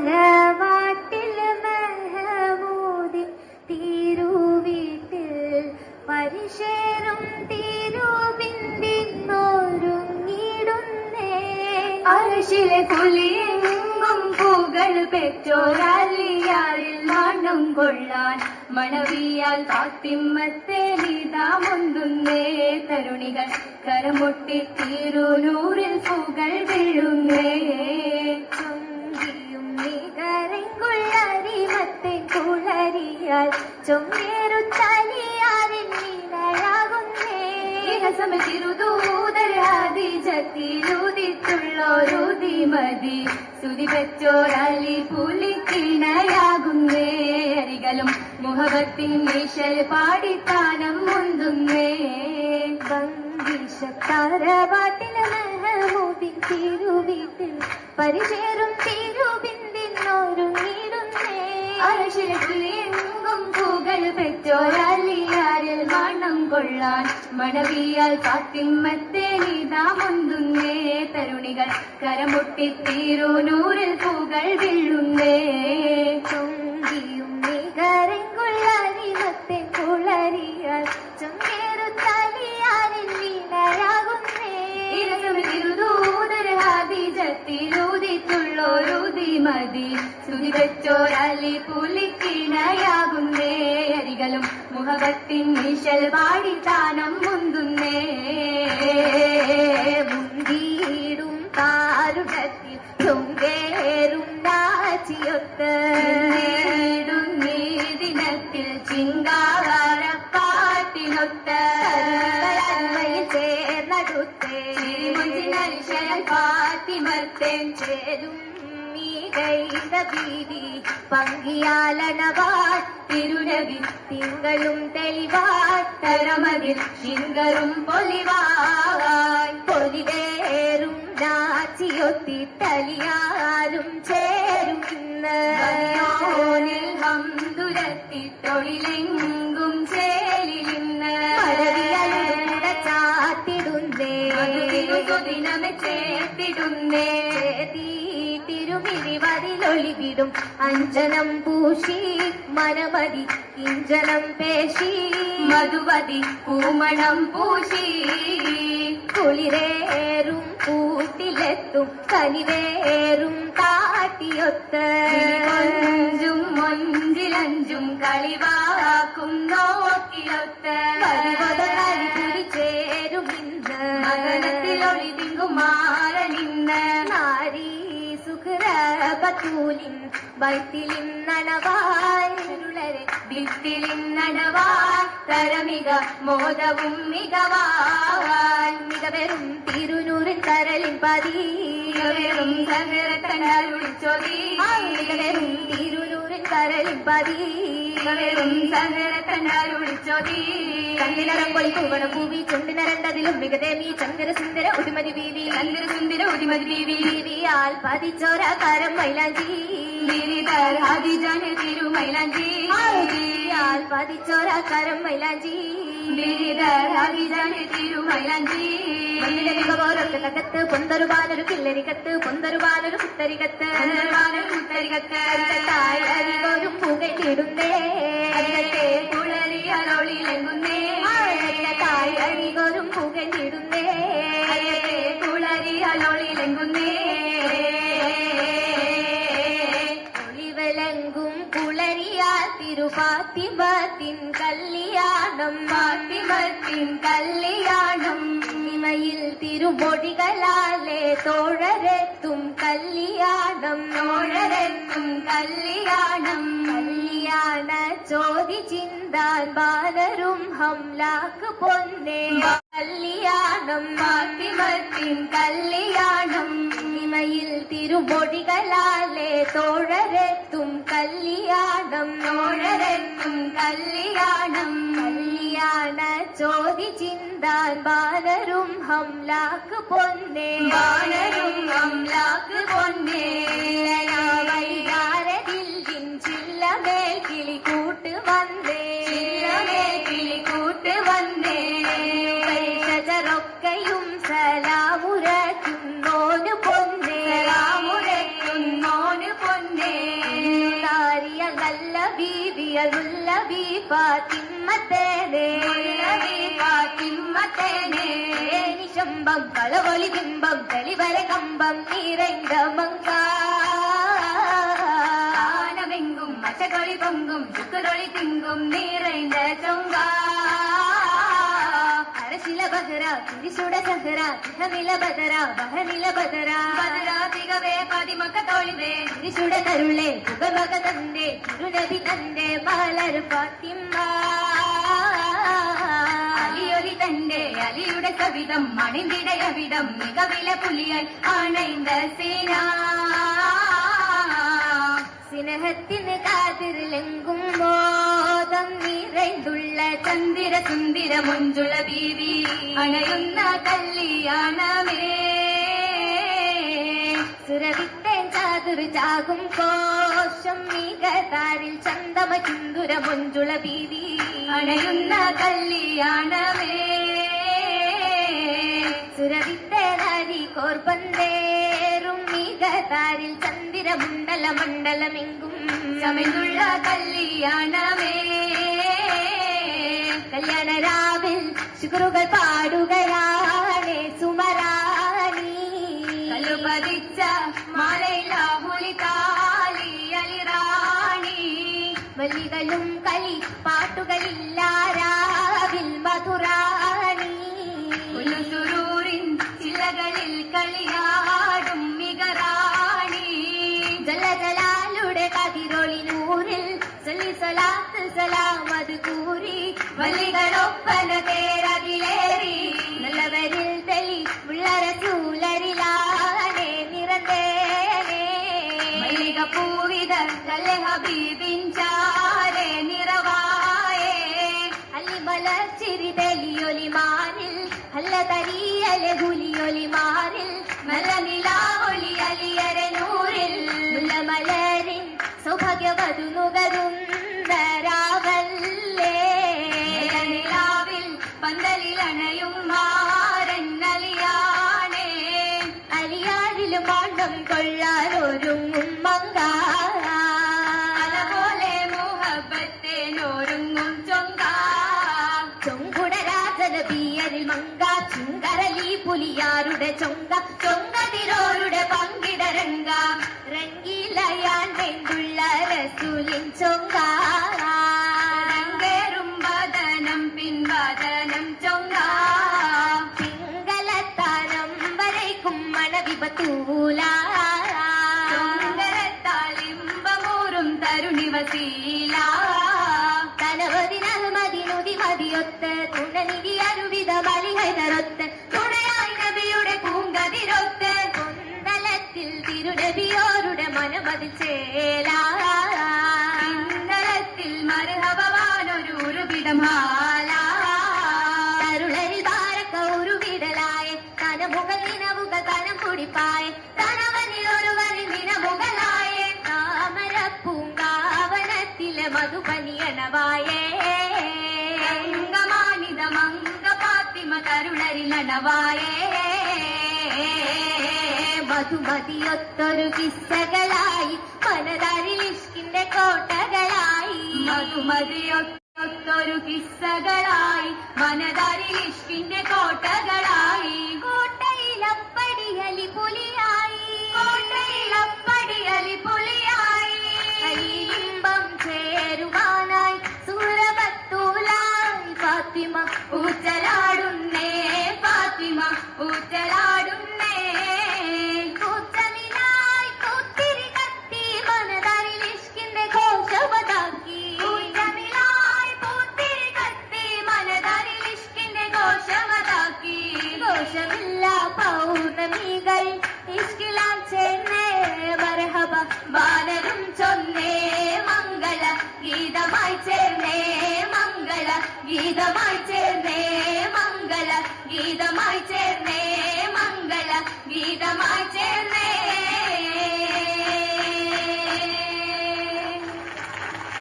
ബംഗീഷത്താരവാട്ടിൽ മെഹമൂദി തിരുവീട്ടിൽ പരിശേരും തിരുബിന്ദിന്നൊരുങ്ങിടുന്നേ അർഷിലെ കുലിയെങ്കും പൂകൾ പെറ്റോരാലിയാരിൽ നാണം കൊള്ളാൻ മണവിയാൽ കാത്തിമ്മത്തെ നീതാമൊന്തുന്നേ തരുണികൾ കരമുട്ടി തീരുനൂറിൽ പൂകൾ വീഴുന്നേ ചൊങ്കിയും നികരങ്കുള്ളരിമത്തെ കുളരിയാൽ ചൊങ്കേറുത്തലിയാരിൽ നിലയാകുന്നേ ുള്ളോരുതിമതി സ്തുതി പെറ്റോരലി പുലിക്കിണയാകുന്നേ. അരികളും മുഹബത്തിൻ ഈശൽ പാടിത്താനം മുന്തുന്നേ. ബംഗീഷത്താരവാട്ടിൽ മെഹമൂദി തിരുവീട്ടിൽ പരിചേരും തിരുബിന്ദിന്നൊരുങ്ങിടുന്നേ അരശിലെങ്കും പൂകൾ പെറ്റോരലിയാരിൽ കൊള്ളാൻ മണവിയാൽ കാത്തിമ്മത്തെ നീതാമൊന്തുന്നേ തരുണികൾ കരമുട്ടി തീരുനൂറിൽ പൂകൾ വീഴുന്നേ ൂതിച്ചുള്ളോരുതിമതി സ്തുതി വെച്ചോരലി പുലിക്കിണയാകുന്നേ. അരികളും മുഹബത്തിൻ പാടി താനം മുന്തുന്നേ. മുന്തിയിടും പാലുടത്തിൽ ചൊങ്കേറും നാച്ചിയൊത്ത്. നീടുന്നീ ദിനത്തിൽ ചിങ്കാര പാട്ടിനൊത്ത തന്മയിൽ ചേർന്നടുത്തേ പാത്തിമർത്തേൻ ചേരും ഈ കൈത ബീവി പങ്കിയാലനവാൾ. തിരുനബി തിങ്കളും തെളിവാൾ. തരമതിൽ ശിങ്കറും പൊലിവാൻ പൊലിവേറും നാച്ചിയൊത്തി തലിയാലും ചേരും ഇന്ന്. ഓനിൽ ഹംദുരത്തി തൊഴിലെങ്കും ചേലിലിന്ന് ചാത്തിടുന്നേ ദിനമെ ചേത്തിടുന്നേ. ചേതി തിരുമിരിവതിലൊളിവിടും അഞ്ജനം പൂശി മനമതി കിഞ്ചനം പേശി. മധുവതി കൂമണം പൂശി. കുളിരേറും കൂട്ടിലെത്തും കനിവേറും താട്ടിയൊത്ത്. അഞ്ചും മൊഞ്ചിലഞ്ചും കളിവാക്കും നോക്കിലൊത്ത് ചേരും ഇന്ന് മകനത്തിലൊളി തിങ്കുമാരനിന്ന് നാരീ സുഖരബത്തൂലിൻ വൈത്തിലിന്നണവാരുളരെ ഭിത്തിലിന്നടവാ തരമിക മോദവും മികവാൻ മികവെറും തിരുനൂറിൻ തരലിൻ പതി. മികവേറും സഹരത്തണ്ടരുളിച്ചൊതി മികവരും തിരുനൂറിൻ തരലിൻ പതി. മികവേറും സഹരത്തണ്ടരുളിച്ചൊതി കണ്ണിനറം കൊളി പൂവണം പൂവി ചുണ്ടിനരണ്ടതിലും മികതേമി ചന്ദ്ര സുന്ദര ഉടുമതി ബീവി ചന്ദ്ര സുന്ദര ഉദിമതി ബീവി ബീവിയാൽ പതിച്ചോര കരം മൈലാഞ്ചി ബീവിതർ ഹദിജന തിരുമൈലാഞ്ചി ബീവിയാൽ പതിച്ചോര കരം മൈലാഞ്ചി ബീവിതർ ഹദിജന തിരുമൈലാഞ്ചി കത്ത് പൊന്തരുവാനൊരു കില്ലരികത്ത് പൊന്തരുവാനൊരു പുത്തരികത്ത് ഉത്തരികത്ത് തായ് അരികോരും പുകയിടുന്നേ അരികത്തെ കുളരിയലൊളിലെങ്കുന്നേ തായ് അരികോരും പുകയിടുന്നേ അരികത്തെ കുളരിയലൊളിലെങ്കുന്നേ ഒളിവലങ്കും കുളരിയാ തിരുപാത്തിമത്തിൻ കല്യാണം ഫാത്തിമത്തിൻ കല്യാണം ഇമയിൽ തിരുമൊഴികളാലെ തോഴരെത്തും കല്യാണം നോഴരെത്തും കല്യാണം കല്യാണ ചോദി ചിന്താൻ ബാലരും ഹംലാക്ക് പൊന്നേ. കല്യാണം ഫാത്തിമത്തിൻ കല്യാണം നിമയിൽ തിരുമൊഴികളാലെ തോഴരെത്തും കല്യാണം. തോഴരെത്തും കല്യാണം കല്യാണ ചോദിച്ചിന്താൻ ബാലരും ഹംലാക്ക് പൊന്നേ. ബാലരും ഹംലാക്ക് പൊന്നേ. ಕಿಮ್ಮತ್ತೇನೆ ಕಿಮ್ಮತ್ತೇನೆ நிஷம்பம் பழவொலி பிம்பம் தெளிவரை கம்பம் நிறைந்த மங்கானமெங்கும் மசதொழி பொங்கும் சுக்குதொழி திங்கும் நிறைந்த சொங்கா. அரசில பதரா திரிசுட சகரா திகமில பதரா பகமில பதரா. பதரா திகவே பதிமக்க தோழிவே. திரிசுட தருளே புகமக தந்தே திருநபி தந்தே மலர் பாத்திம்மா. തന്റെ അലിയുടെ കവിതം മണിന്തിടയവിടം മികവില പുലിയായി അണൈந்த സീന. സിനഹത്തിന് കാതിരിലെങ്കും മോദം നിറൈന്തുള്ള ചന്ദിര സുന്ദിര മുഞ്ചുള അണയുന്ന കല്യാണമേ. സുരവിത്തേൻ ചാതുരു ചാകും കോശം മികതാരിൽ ചന്ദമ ചുന്ദുര മൊഞ്ചുള ബീവി അണയുന്ന കല്യാണമേ. മണ്ഡല മണ്ഡലമെങ്കും ചമിന്തുള്ള കല്യാണമേ. കല്യാണ രാവിൽ ശുക്രുകൾ പാടുകയാണ് സല്ലി സലാത്ത് സലാമത് കൂറി വല്ലികളൊപ്പന തേരതിലേറി നല്ലവരിൽ തെളി ഉള്ളരസൂലരിലാണേ നിറന്തേനേ. മല്ലിക പൂവിത കല്ലെ ഹബീബിൻ ചാരെ നിറവായേ. അല്ലിമലച്ചിരി തെളിയൊലി മാറിൽ അല്ല തരിയലെ ഹുലിയൊലി മാറിൽ നല്ല നിലാവൊലി അലിയര നൂറിൽ. മുല്ലമലരിൻ സൗഭാഗ്യവധു നുകരും പന്തലിൽ അണയും മാരൻ അലിയാണേ. അലിയാരിലും പാണ്ഡം കൊള്ളാനൊരുങ്ങും മങ്കാര അതുപോലെ മുഹബത്തേനൊരുങ്ങും ചൊങ്ക ചൊങ്കുടരാജന പിയരിൽ മങ്ക ചുങ്കരലി പുലിയാരുടെ ചൊങ്ക. ചൊങ്കതിരോരുടെ പങ്കിടരങ്ക രംഗീലയാൻ വെന്തുള്ള രസൂലിൻ ചൊങ്ക മണവിപത്തൂല ചൊങ്കരത്താലിമ്പമൂറും തരുണി വസീല നുതി മതിയൊത്ത്. തുണനിധി അരുവിധ മലിഹരൊത്ത് തുണയായി നബിയുടെ പൂങ്കതിരൊത്ത്. കുന്തലത്തിൽ തിരുനബിയോരുടെ മനമതിൽ ചേലാ. കരുണരിലണവായേ മധുമതിയൊത്തൊരു കിസ്സകളായി ഇഷ്കിന്റെ കോട്ടകളായി. മധുമതിയൊത്തൊരു കിസ്സകളായി മനതാരിൽ the mighty man.